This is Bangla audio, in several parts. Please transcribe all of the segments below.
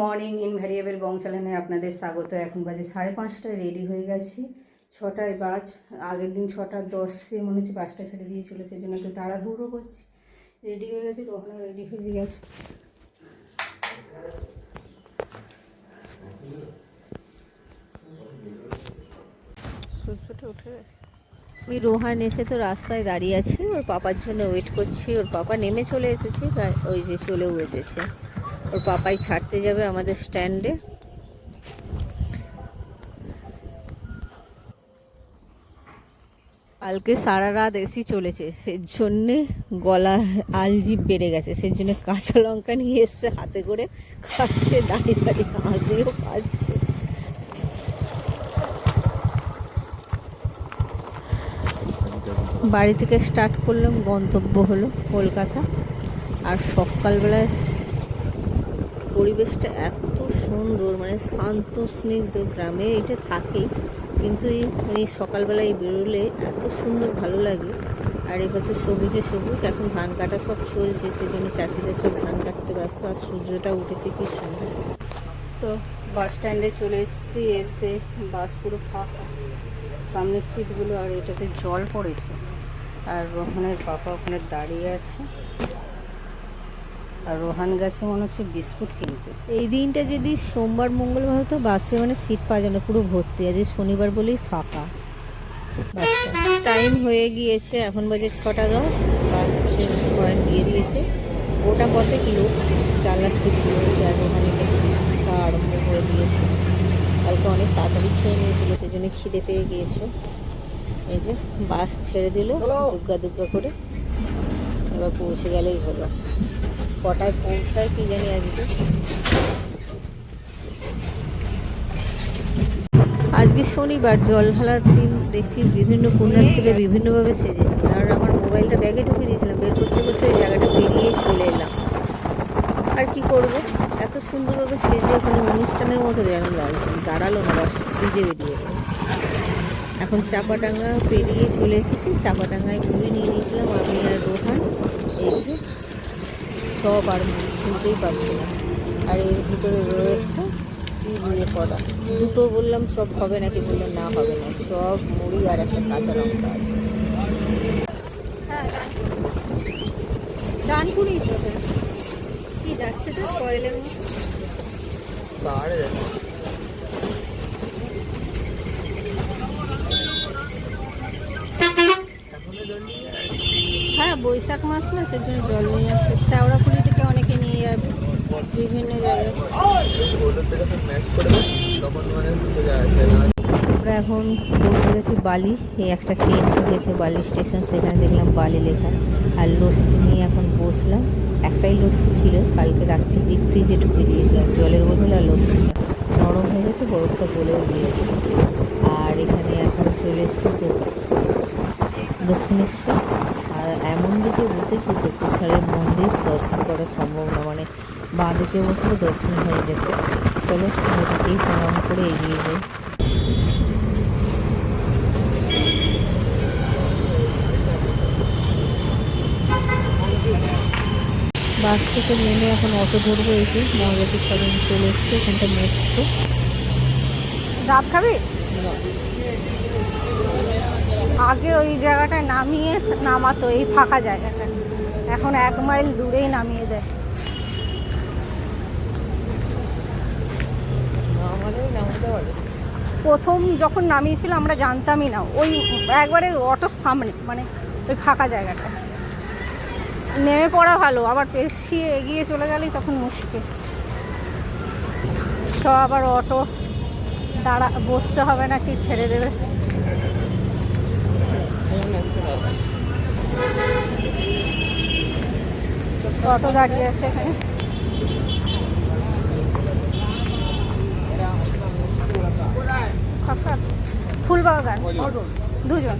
মর্নিং ইনভ্যারিয়েবল বং চ্যানেলে আপনাদের স্বাগত। এখন বাজে সাড়ে পাঁচটায় রেডি হয়ে গেছি। ছটায় বাজ, আগের দিন ছটা দশে মনে হচ্ছে বাসটা ছেড়ে দিয়ে চলেছে এই জন্য একটু তাড়াহুড়ো করছি। রেডি হয়ে গেছে ওখানে রেডি হয়ে গেছে। গেছে। ওই রোহান এসে তো রাস্তায় দাঁড়িয়ে আছি, ওর পাপার জন্য ওয়েট করছি, ওর পাপা নেমে চলে এসেছে ওই যে চলেও এসেছে। ওর পাপাই ছাড়তে যাবে আমাদের স্ট্যান্ডে কালকে সারা রাত এসি চলেছে সে জন্যে গলা আলজিভ বেড়ে গেছে সেই জন্য কাঁচা লঙ্কা নিয়ে এসছে হাতে করে, খাচ্ছে, দাঁড়িয়ে দাঁড়িয়ে হাসিও পাচ্ছে বাড়ি থেকে স্টার্ট করলাম, গন্তব্য হলো কলকাতা। আর সকালবেলায় পরিবেশটা এত সুন্দর মানে শান্ত, স্নিগ্ধ গ্রামে এটা থাকেই। কিন্তু এই মানে সকালবেলায় বেরোলে এত সুন্দর ভালো লাগে। আর এই পাশে সবুজে সবুজ, এখন ধান কাটা সব চলছে, সেজন্য চাষিরা সব ধান কাটতে ব্যস্ত, আর সূর্যটা উঠেছে কি সুন্দর। তো বাস স্ট্যান্ডে চলে এসেছি, এসে বাস পুরো ফাঁকা। সামনের সিটগুলো, আর এটাতে জল পড়েছে। আর রোহানের পাপা ওখানে দাঁড়িয়ে আছে। আর রোহান গেছে মনে হচ্ছে বিস্কুট কিনতে। এই দিনটা যদি সোমবার, মঙ্গলবার হতো বাসে মানে সিট পাওয়া যাবে না, পুরো ভর্তি। আছে শনিবার বলেই ফাঁকা। টাইম হয়ে গিয়েছে, এখন বাজে ছটা দশ। বাসে হরেন দিয়ে দিয়েছে। ওটা পথে লোক জানলার সিট রয়েছে আর ওখানে কাছে বিস্কুট খাওয়া আরম্ভ করে দিয়েছে। কালকে অনেক তাড়াতাড়ি খেয়ে নিয়েছিল সেই জন্য খিদে পেয়ে গিয়েছে। এই যে বাস ছেড়ে দিল দুগ্গা দুগ্গা করে। এবার পৌঁছে গেলেই হলো। কটায় পৌঁছায় কি জানি আজকে। আজকে শনিবার জল ঢালার দিন দেখছি বিভিন্ন পুণ্যার্থীরা বিভিন্নভাবে সেজেছে। আর আমার মোবাইলটা ব্যাগে ঢুকে দিয়েছিলাম, বের করতে করতে এই জায়গাটা পেরিয়ে চলে এলাম। আর কি করব? এত সুন্দরভাবে সেজে ওখানে অনুষ্ঠানের মতো যেন লাগছে। দাঁড়াল না বাসটা স্পিডে বেরিয়ে এলো। এখন চাপাডাঙ্গা পেরিয়ে চলে এসেছি। চাপাডাঙ্গায় বই নিয়ে নিয়েছিলাম আমি আর রোহান। যে সব আর শুনতেই পারছি না। আর এর ভিতরে রয়েছে মুড়ি করা দুটো বললাম সব হবে নাকি? বললে না হবে না। সব মুড়ি আর একটা কাঁচা লঙ্কা আছে। ডানপুরি তো কি যাচ্ছে তো কয়েলের হ্যাঁ বৈশাখ মাস না সেজন্য জল নিয়ে আসে। শ্যাওড়াফুলি আসে না আমরা এখন পৌঁছে গেছি বালি। এই একটা ট্রেন ঢুকেছে বালি স্টেশন সেখানে দেখলাম বালি লেখা। আর লস্যি নিয়ে এখন বসলাম। একটাই লস্যি ছিল, কালকে রাত্রে ডিপ ফ্রিজে ঢুকে দিয়েছিলাম জলের বোতল আর লস্যিটা নরম হয়ে গেছে, বরফটা গলেও গিয়েছে। আর এখানে এখন চলে এসছি দক্ষিণেশ্বর। আর এমন দিকে বসেছি, দক্ষিণেশ্বরের মন্দির দর্শন করা সম্ভব না মানে বাঁ দিকে বসলে দর্শন হয়ে যেত। চলো ওদিকেই প্রণাম করে এগিয়ে যাই। বাস থেকে নেমে এখন অটো ধরবো এসে যে মহাজাতির সবাই চলে এসছে এখানটা মেট্রো ডাব খাবি? আগে ওই জায়গাটায় নামিয়ে নামাতো এই ফাঁকা জায়গাটা। এখন এক মাইল দূরেই নামিয়ে দেয় আমাদের নামতে পারে প্রথম যখন নামিয়েছিল, আমরা জানতামই না। ওই একবারে অটোর সামনে মানে ওই ফাঁকা জায়গাটা। নেমে পড়া ভালো, আবার পেছিয়ে এগিয়ে চলে গেলেই তখন মুশকিল। সব আবার অটো, দাঁড়া, বসতে হবে না, কি ছেড়ে দেবে? অটো দাঁড়িয়ে আছে এখানে। দুজন।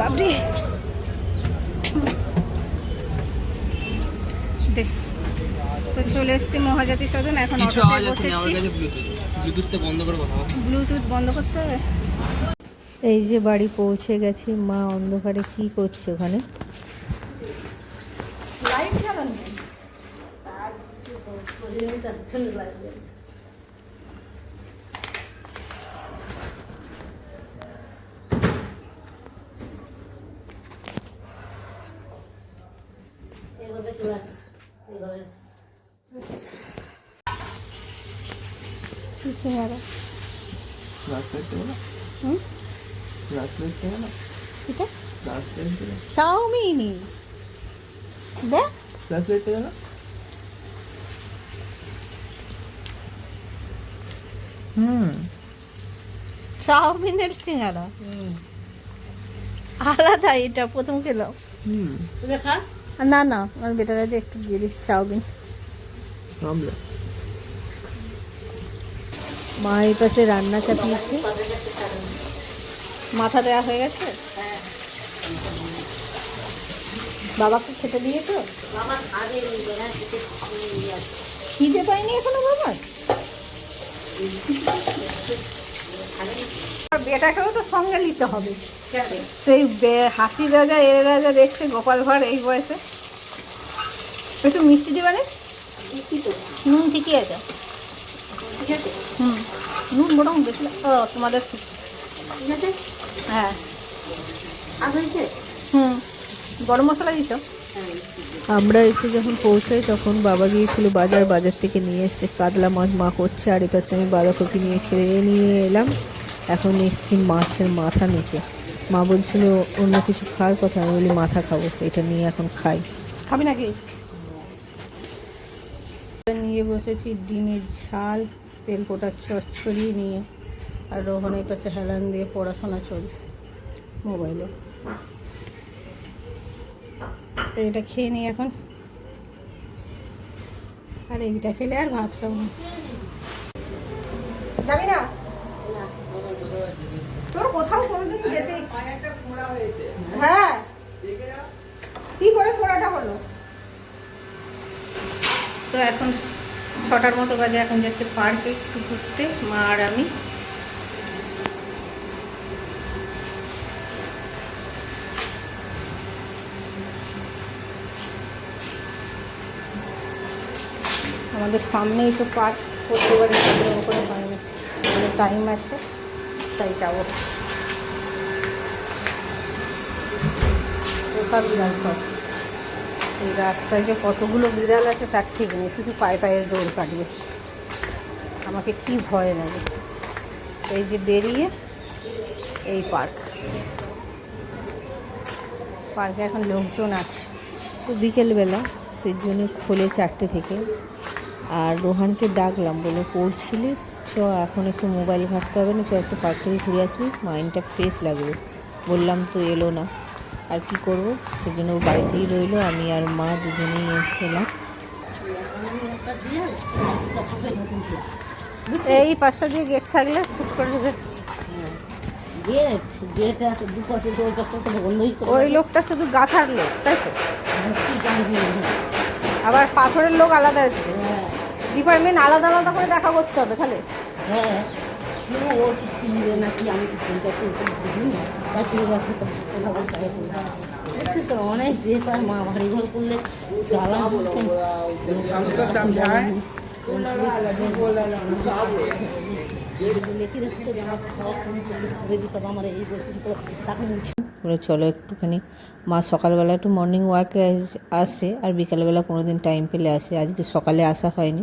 বাবরে দেখ তো চলে এসেছি মহাজাতি সদন এখন ব্লুটুথ বন্ধ করে ব্লুটুথ বন্ধ করতে হবে? এই যে বাড়ি পৌঁছে গেছি মা অন্ধকারে কি করছে ওখানে? সিঙ্গারা রাস্তায় ছিল না হুম রাস্তায় ছিল না এটা রাস্তায় ছিল চাউমিনই দে রাস্তায় ছিল না হুম। চাউমিনের সিঙ্গারা। আলাদা এটা প্রথম খেলাম। হুম। না না আমার বেটারা একটু দিয়ে দিচ্ছি চাউমিন। মা এই পাশে রান্না চাপিয়েছে। মাথা দেওয়া হয়ে গেছে? বাবাকে খেতে দিয়েছ? খিদে পাইনি এখনও বাবার? বেটাকেও তো সঙ্গে নিতে হবে। সেই হাসি রাজা এর রাজা দেখছে গোপাল ভাঁড় এই বয়সে। একটু মিষ্টি দেবে না? নুন ঠিকই আছে। হুম নুন বরং বেশি ও তোমাদের ঠিক। হ্যাঁ। হুম গরম মশলা দিছ? আমরা এসে যখন পৌঁছাই, তখন বাবা গিয়েছিল বাজার। বাজার থেকে নিয়ে এসছে কাতলা মাছ মা করছে, আর এপাশে আমি বাঁধাকপি নিয়ে খেয়ে নিয়ে এলাম। এখন এসছি মাছের মাথা নিতে মা বলছিল, অন্য কিছু খাওয়ার কথা? আমি বলি, মাথা খাব, এটা নিয়ে এখন খাই। খাবি নাকি? নিয়ে বসেছি ডিমের ঝাল, তেল পোটার চচ্চড়ি নিয়ে, আর রোহনের পাশে হেলান দিয়ে পড়াশোনা চলছে মোবাইলে। তো এটা খেয়ে নিই এখন। আর এইটা খেলে আর ভাত খাব না। যাবি না? তোর কোথাও কোনোদিন যেতে হ্যাঁ। কি করে ফোড়াটা হলো? তো এখন ছটার মতো বাজে এখন যাচ্ছে পার্কে একটু ঘুরতে মা আর আমি। আমাদের সামনেই তো পার্ক করতে এরকম করে হয় না। আমাদের টাইম আছে, তাই যাব। সব বিড়াল সব। এই রাস্তায় যে কতগুলো বিড়াল আছে, তার ঠিক নেই, শুধু পায়ে পায়ে জোর কাটবে। আমাকে কি ভয় লাগে। এই যে বেরিয়ে, এই পার্ক। পার্কে এখন লোকজন আছে। তো বিকেলবেলা, সেই জন্য খোলে চারটে থেকে। আর রোহানকে ডাকলাম বলে পড়ছিলিস চ এখন একটু মোবাইল ঘাটতে হবে না চ একটু পার্ক থেকে ঘুরে আসবি মাইন্ডটা ফ্রেশ লাগবে। বললাম তো এলো না। আর কি করব? সেজন্য ও বাড়িতেই রইল আমি আর মা দুজনেই খেলাম। এই পাশটা দিয়ে গেট থাকলে খুব করে ঢুকে ওই পাশটা তো বন্ধই করে ওই লোকটা শুধু গাথার লোক তাই তো? না। আবার পাথরের লোক আলাদা আছে। হ্যাঁ ডিপার্টমেন্ট আলাদা আলাদা করে দেখা করতে হবে তাহলে? হ্যাঁ। ও কিনবে নাকি আমি তো সেইটা সেসব বুঝিনি। বা কেউ আসে কথা বলতে বুঝছিস তো অনেক বেকার মা বাড়ি ঘর করলে জ্বালা বলে চলো একটুখানি। মা সকালবেলা একটু মর্নিং ওয়ার্কে আসে আর বিকালবেলা কোনো দিন টাইম পেলে আসে। আজকে সকালে আসা হয়নি।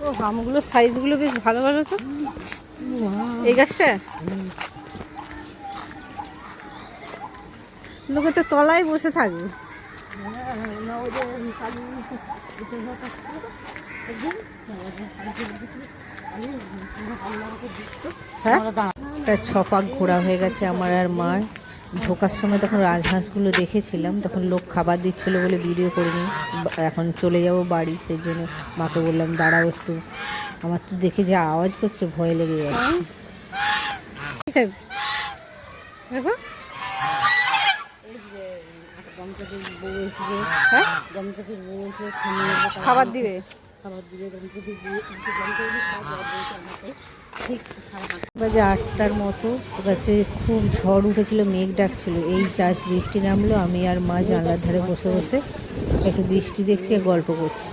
ও আমগুলোর সাইজগুলো বেশ ভালো ভালো তো। এই গাছটা? লোকে তো তলায় বসে থাকবে হ্যাঁ? ছপাক ঘোরা হয়ে গেছে আমার আর মার। ঢোকার সময় তখন রাজহাঁসগুলো দেখেছিলাম তখন লোক খাবার দিচ্ছিল বলে ভিডিও করিনি এখন চলে যাব বাড়ি সেই জন্য মাকে বললাম দাঁড়াও একটু আমার তো দেখে যা আওয়াজ করছে ভয় লেগে যাচ্ছে দেখো হ্যাঁ খাবার দিবে খাবার দিবে বাজে আটটার মতো। বাসে খুব ঝড় উঠেছিল, মেঘ ডাকছিল। এই চাষ বৃষ্টি নামলো, আমি আর মা জানলার ধারে বসে বসে একটু বৃষ্টি দেখছি গল্প করছি।